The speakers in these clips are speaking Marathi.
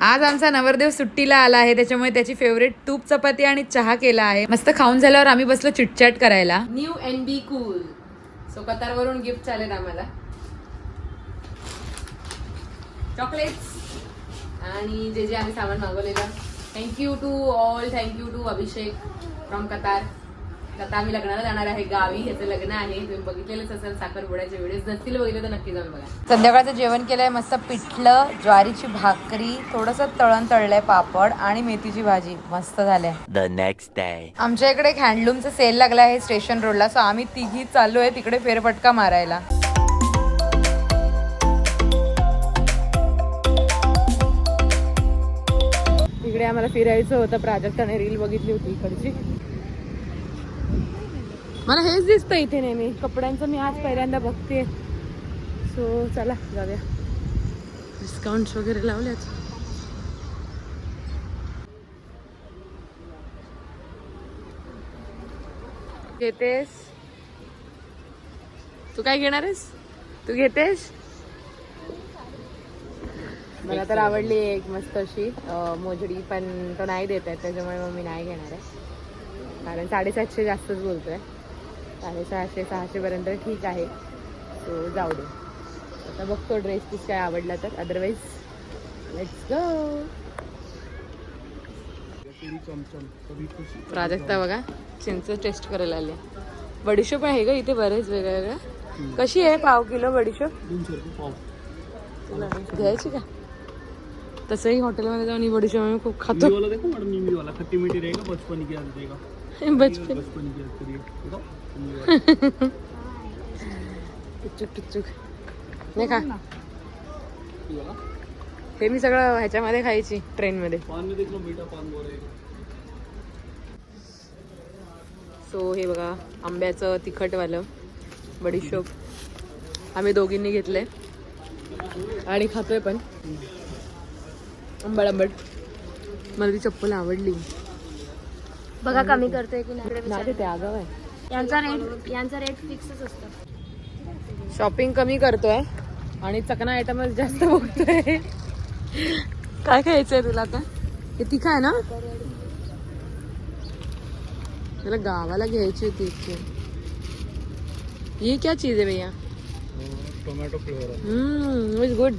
आज आमचा नवरदेव सुट्टीला आला आहे त्याच्यामुळे त्याची फेवरेट तूप चपाती आणि चहा केला आहे. मस्त खाऊन झाल्यावर आम्ही बसलो चिटचॅट करायला. New N B cool so कतारवरून gift चालेल आम्हाला. चॉकलेट्स आणि जे जे आम्ही सामान मागवलेलं. Thank you to all thank you to Abhishek from Qatar आता आम्ही लग्नाला जाणार आहे गावी. ह्याचं लग्न आहे. तुम्ही बघितलेलंच असेल साखरपुड्याचे व्हिडिओज नसतील बघितले तर नक्की जाऊन बघा. संध्याकाळचं जेवण केलंय मस्त पिठलं ज्वारीची भाकरी थोडस तळण तळलंय पापड आणि मेथीची भाजी. मस्त झालंय. The next day. आमच्या इकडे एक हँडलूमचा सेल लागला आहे स्टेशन रोडला सो आम्ही तिघी चाललो आहे तिकडे फेरफटका मारायला. इकडे आम्हाला फिरायचं होतं. प्राजक्ताने रील बघितली होती इकडची. मला हेच दिसतं इथे नेहमी. कपड्यांचं मी आज पहिल्यांदा बघते सो चला जाऊया. डिस्काउंट वगैरे लावल्याच घेतेस? तू काय घेणार आहेस? तू घेतेस? मला तर आवडली एक मस्त अशी मोजडी पण तो नाही देत आहे त्याच्यामुळे मग मी नाही घेणार आहे. कारण साडेसातशे जास्तच बोलतोय. साडेसहाशे सहाशे पर्यंत ठीक आहे. सो जाऊ दे. आता बघतो ड्रेस पीस काय आवडला तर. अदरवाईज लेट्स गो प्राजक्ता बघा चिंच टेस्ट करायला आले. बडीशोप आहे का इथे बरेच वेगळ्या वेगळ्या कशी आहे पाव किलो बडीशोप? घ्यायची का? तसंही हॉटेलमध्ये जाऊन ही बडीशोप आम्ही खूप खातो. ये वाला बचपन नाही खा. हे मी सगळं ह्याच्यामध्ये खायची ट्रेनमध्ये. सो हे बघा आंब्याचं तिखटवालं बडीशोप. आम्ही दोघींनी घेतलंय. आणि खातोय पण. आंबट आंबट. मला ती चप्पल आवडली. बघा कमी करतोय की नाही नाही ते आगाव आहे. यांचा रेट यांचा रेट फिक्सच असतो. शॉपिंग कमी करतोय आणि चकना आयटमच जास्त बघतोय. काय खायचंय तुला आता? हे तिखा आहे ना? त्याला गावाला घ्यायची होती इतकी. ये क्या चीज है भैया tomato flavour hmm is good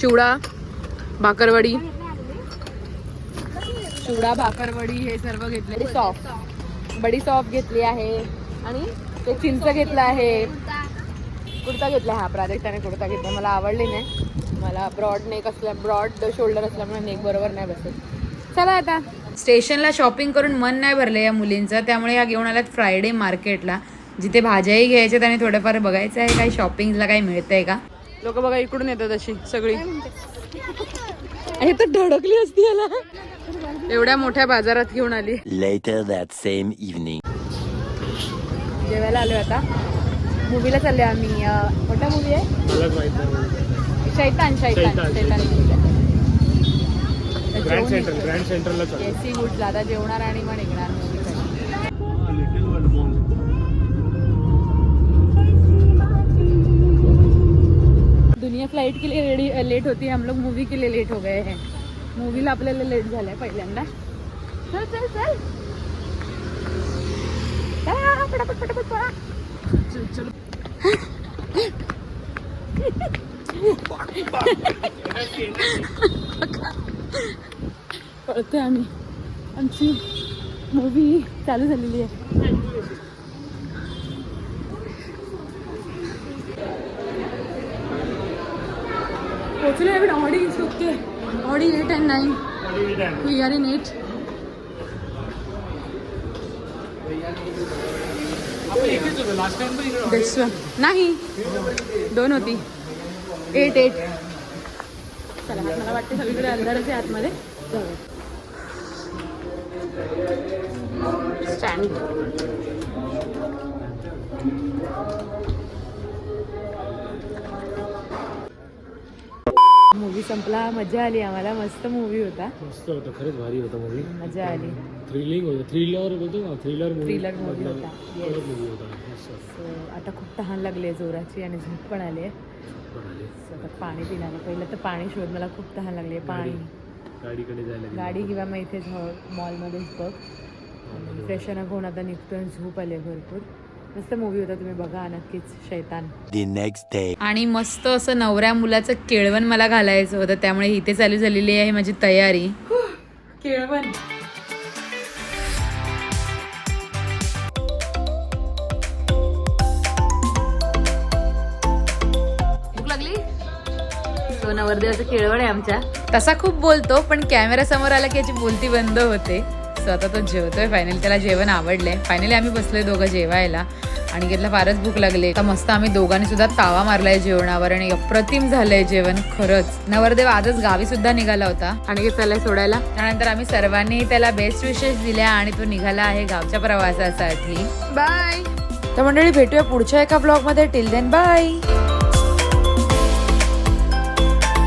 chivda bhakarwadi. Chivda bhakarwadi हे सर्व घेतले सॉफ्ट बडी सॉफ्ट घेतली आहे. आणि ते चिंच घेतलं आहे. कुर्ता घेतला हा प्राजक्ताने कुर्ता घेतला मला आवडली नाही. मला ब्रॉड नेक असल्या ब्रॉड शोल्डर असल्यामुळे नेक बरोबर नाही बसत. चला आता. स्टेशनला शॉपिंग करून मन नाही भरलं या मुलींचं. त्यामुळे ह्या घेऊन आल्यात फ्रायडे मार्केटला. जिथे भाज्याही घ्यायच्यात आणि थोडंफार बघायचं आहे काही शॉपिंगला काही मिळतंय का? लोक बघा इकडून येतात अशी सगळी. हे तर धडकली असती याला. एवढ्या मोठ्या बाजारात घेऊन आली. Later that same evening. जेवायला आलो आता. मूवीला चालले आम्ही. कोणता मूवी आहे? मलाच माहीत नाही. शैतान शैतान शैतान, ग्रँड सेंट्रल ग्रँड सेंट्रलला चालू एसी गुडला आता जेवणार आणि मग निघणार. मूवी फ्लाइट के लिए रेडी लेट होती है हम लोग मूवी के लिए लेट हो गए हैं. मूवीला आपल्याला लेट झालंय पहिल्यांदा. चल चल चल. चला, पळतोय आम्ही. आमची मूवी चालू झालेली आहे. पोचलो आहे ऑडी सुटते audi eight and nine. We are in eight नाही. दोन होती. एट एट चला मला वाटते सगळीकडे अंधारच आहे आतमध्ये. स्टँड मूवी संपला मजा आली. आम्हाला मस्त मूवी होता. मस्त होतं खरंच भारी होतं मूवी मजा आली. थ्रिलिंग होतं थ्रिलर बोलतो ना थ्रिलर मूवी Thriller movie होता. मूवी होता. So, आता खूप तहान लागली आहे जोराची आणि झोप पण आली आहे. आता पाणी पिणार. पहिलं तर पाणी शोध. मला खूप तहान लागली आहे. पाणी. गाडीकडे जायला. गाडी किंवा मग इथेच मॉलमध्येच बघ. फ्रेश अप होऊन आता निघतोय आणि झोप आली आहे भरपूर. मस्त मूवी होता तुम्ही बघा नक्कीच शैतान. The next day. आणि मस्त असं नवऱ्या मुलाचं केळवण मला घालायचं होतं त्यामुळे इथे चालू झालेली आहे माझी तयारी. केळवण. भूक लागली? तो नवरदेवाचं केळवण आहे आमच्या. तसा खूप बोलतो पण कॅमेरा समोर आला की याची बोलती बंद होते. सो आता तो जेवतोय. फायनली त्याला जेवण आवडलंय. फायनली आम्ही बसलोय दोघं जेवायला. आणि घेतला फारच भूक लागली. आता मस्त आम्ही दोघांनी सुद्धा तावा मारलाय जेवणावर आणि अप्रतिम झालंय जेवण खरंच. नवरदेव आजच गावी सुद्धा निघाला होता. आणि त्याला सोडायला. त्यानंतर आम्ही सर्वांनी त्याला बेस्ट विशेष दिल्या आणि तो निघाला आहे गावच्या प्रवासासाठी. बाय तर मंडळी भेटूया पुढच्या एका ब्लॉगमध्ये. Till then bye